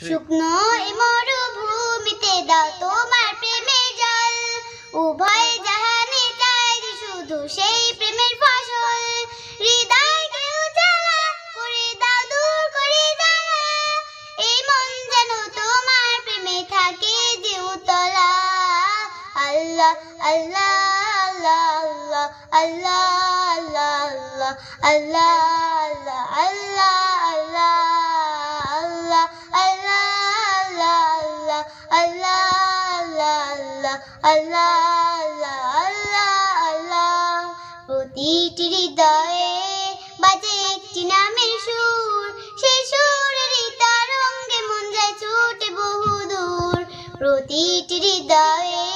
শুকনো মরুভূমিতে দাও তোমার প্রেমের জল। উভয় জাহানে চাই শুধু সেই প্রেমের ফসল। থাকে আল্লাহ আল্লাহ আল্লাহ আল্লাহ আল্লাহ আল্লাহ আল্লাহ আল্লাহ আল্লাহ। আল্লাহ আল্লাহ আল্লাহ আল্লাহ প্রতিটি হৃদয়ে বাজে একটি নামের সুর সেই সুরের তারঙ্গে মন যায় ছুটে বহুদূর প্রতিটি হৃদয়ে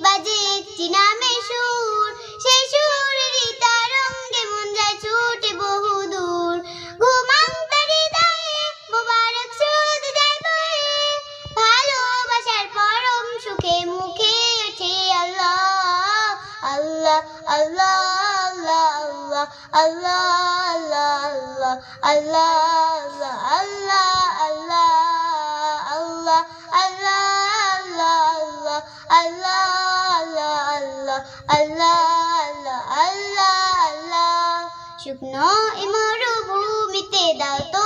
বাজে একটি নামের সুর। اللہ اللہ اللہ اللہ اللہ اللہ